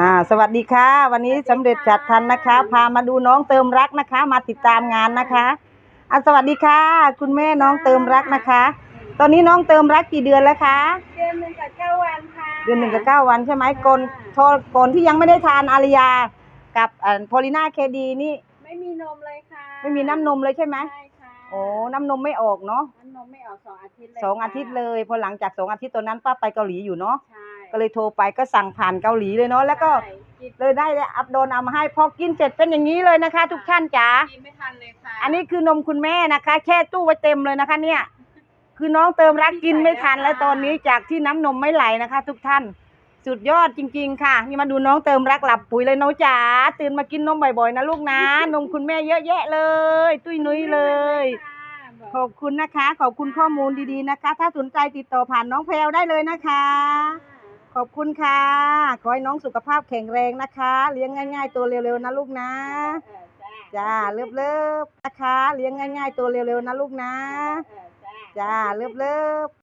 อ่าสวัสดีค่ะ วันนี้สำเร็จจัดทันนะคะ พามาดูน้องเติมรักนะคะ มาติดตามงานนะคะอะสวัสดีค่ะ คุณแม่น้องเติมรักนะคะ ตอนนี้น้องเติมรักกี่เดือนแล้วคะเดือนหนึ่งกับเก้าวันค่ะเดือนหนึ่งกับเก้าวันใช่ไหมก่อนโทรก่อนที่ยังไม่ได้ทานอาริยา กับโพลิน่าเคดีนี่ ไม่มีนมเลยค่ะ ไม่มีน้ำนมเลยใช่ไหมใช่ค่ะโอ้น้ำนมไม่ออกเนาะน้ำนมไม่ออกสองอาทิตย์เลยสองอาทิตย์เลยพอหลังจากสองอาทิตย์ตอนนั้นป้าไปเกาหลีอยู่เนาะใช่ ก็เลยโทรไปก็สั่งผ่านเกาหลีเลยเนาะแล้วก็ใช่กินเลยได้อัพโดนเอามาให้พอกินเสร็จเป็นอย่างนี้เลยนะคะ ทุกท่านจ๋า กินไม่ทันเลยค่ะอันนี้คือนมคุณแม่นะคะ แช่ตู้ไว้เต็มเลยนะคะ เนี่ย คือน้องเติมรักกินไม่ทันแล้วตอนนี้จากที่น้ำนมไม่ไหลนะคะ ทุกท่าน สุดยอดจริง ๆ ค่ะ นี่มาดูน้องเติมรักหลับปุ๋ยเลยน้องจ๋าตื่นมากินนมบ่อยๆนะลูกนะ นมคุณแม่เยอะแยะเลย ตุ้ยนุ้ยเลย ขอบคุณนะคะ ขอบคุณข้อมูลดีๆนะคะ ถ้าสนใจติดต่อผ่านน้องแพรวได้เลยนะคะ ขอบคุณค่ะ ขอให้น้องสุขภาพแข็งแรงนะคะ เลี้ยงง่าย ๆ ตัวเร็วๆนะลูกนะเออจ้าจ้าเลิฟเลิฟๆนะคะ เลี้ยงง่าย ๆ ตัวเร็วๆนะลูกนะเออจ้าจ้าเลิฟเลิฟๆ